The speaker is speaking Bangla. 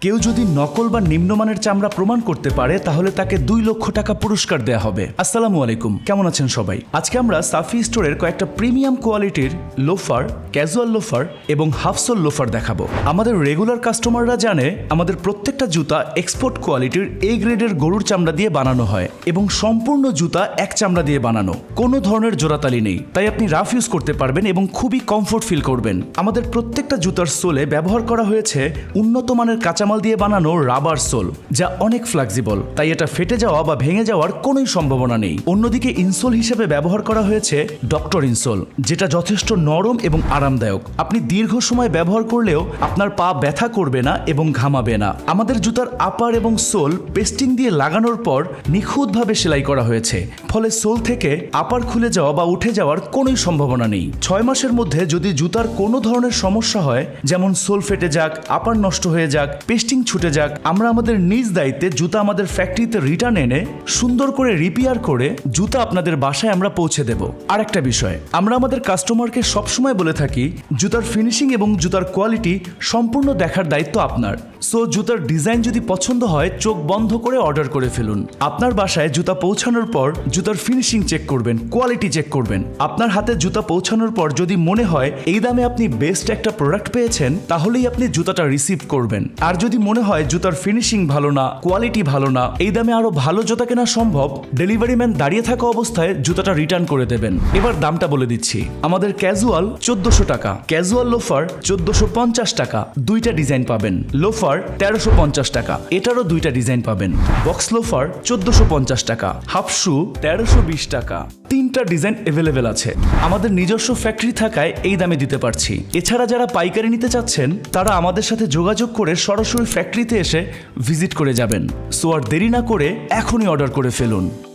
কেউ যদি নকল বা নিম্নমানের চামড়া প্রমাণ করতে পারে, তাহলে তাকে দুই লক্ষ টাকা পুরস্কার দেয়া হবে। আসসালামু আলাইকুম। কেমন আছেন সবাই? আজকে আমরা সাফি স্টোরের কয়েকটা প্রিমিয়াম কোয়ালিটির লোফার, ক্যাজুয়াল লোফার এবং হাফসোল লোফার দেখাবো। আমাদের রেগুলার কাস্টমাররা জানে, আমাদের প্রত্যেকটা জুতা এক্সপোর্ট কোয়ালিটির এ গ্রেডের গরুর চামড়া দিয়ে বানানো হয় এবং সম্পূর্ণ জুতা এক চামড়া দিয়ে বানানো। কোনো ধরনের জোড়াতালি নেই। তাই আপনি রাফ ইউজ করতে পারবেন এবং খুবই কমফোর্ট ফিল করবেন। আমাদের প্রত্যেকটা জুতার সোলে ব্যবহার করা হয়েছে উন্নত মানের কাঁচামাল দিয়ে বানানো রাবার সোল, যা অনেক ফ্লেক্সিবল তাই এটা ফেটে যাওয়া বা ভেঙে যাওয়ার কোনোই সম্ভাবনা নেই। অন্যদিকে ইনসোল হিসেবে ব্যবহার করা হয়েছে ডক্টর ইনসোল যেটা যথেষ্ট নরম এবং আরামদায়ক। আপনি দীর্ঘ সময় ব্যবহার করলেও আপনার পা ব্যথা করবে না এবং ঘামাবে না। আমাদের জুতার আপার এবং সোল পেস্টিং দিয়ে লাগানোর পর নিখুঁতভাবে সেলাই করা হয়েছে। ফলে সোল থেকে আপার খুলে যাওয়া বা উঠে যাওয়ার কোনোই সম্ভাবনা নেই। ছয় মাসের মধ্যে যদি জুতার কোনো ধরনের সমস্যা হয়, যেমন সোল ফেটে যাক আপার নষ্ট হয়ে যাক পেস্টিং ছুটে যাক। আমরা আমাদের নিজ দায়িত্বে জুতা আমাদের ফ্যাক্টরিতে রিটার্ন এনে সুন্দর করে রিপেয়ার করে জুতা আপনাদের বাসায় আমরা পৌঁছে দেব। আর একটা বিষয়, আমরা আমাদের কাস্টমারকে সবসময় বলে থাকি, জুতার ফিনিশিং এবং জুতার কোয়ালিটি সম্পূর্ণ দেখার দায়িত্ব আপনার। সো জুতার ডিজাইন যদি পছন্দ হয়, চোখ বন্ধ করে অর্ডার করে ফেলুন। আপনার বাসায় জুতা পৌঁছানোর পর জুতার ফিনিশিং চেক করবেন কোয়ালিটি চেক করবেন। আপনার হাতে জুতা পৌঁছানোর পর যদি মনে হয়, এই দামে আপনি বেস্ট একটা প্রোডাক্ট পেয়েছেন, তাহলেই আপনি জুতাটা রিসিভ করবেন। আর মনে হয় জুতার ফিনিশিং ভালো না কোয়ালিটি ভালো না, এই দামে আরও ভালো জুতা কেনা সম্ভব ডেলিভারি ম্যান দাঁড়িয়ে থাকা অবস্থায় জুতাটা রিটার্ন করে দেবেন। এবার দামটা বলে দিচ্ছি। আমাদের ক্যাজুয়াল চোদ্দশো টাকা ক্যাজুয়াল লোফার চোদ্দশো পঞ্চাশ টাকা, দুইটা ডিজাইন পাবেন। লোফার তেরোশো পঞ্চাশ টাকা, এটারও দুইটা ডিজাইন পাবেন। বক্স লোফার চোদ্দশো পঞ্চাশ টাকা হাফ শু তেরোশো বিশ টাকা। তিনটা ডিজাইন অ্যাভেলেবেল আছে। আমাদের নিজস্ব ফ্যাক্টরি থাকায় এই দামে দিতে পারছি। এছাড়া যারা পাইকারি নিতে চাচ্ছেন, তারা আমাদের সাথে যোগাযোগ করে সরাসরি ফ্যাক্টরিতে এসে ভিজিট করে যাবেন। সো আর দেরি না করে এখনই অর্ডার করে ফেলুন।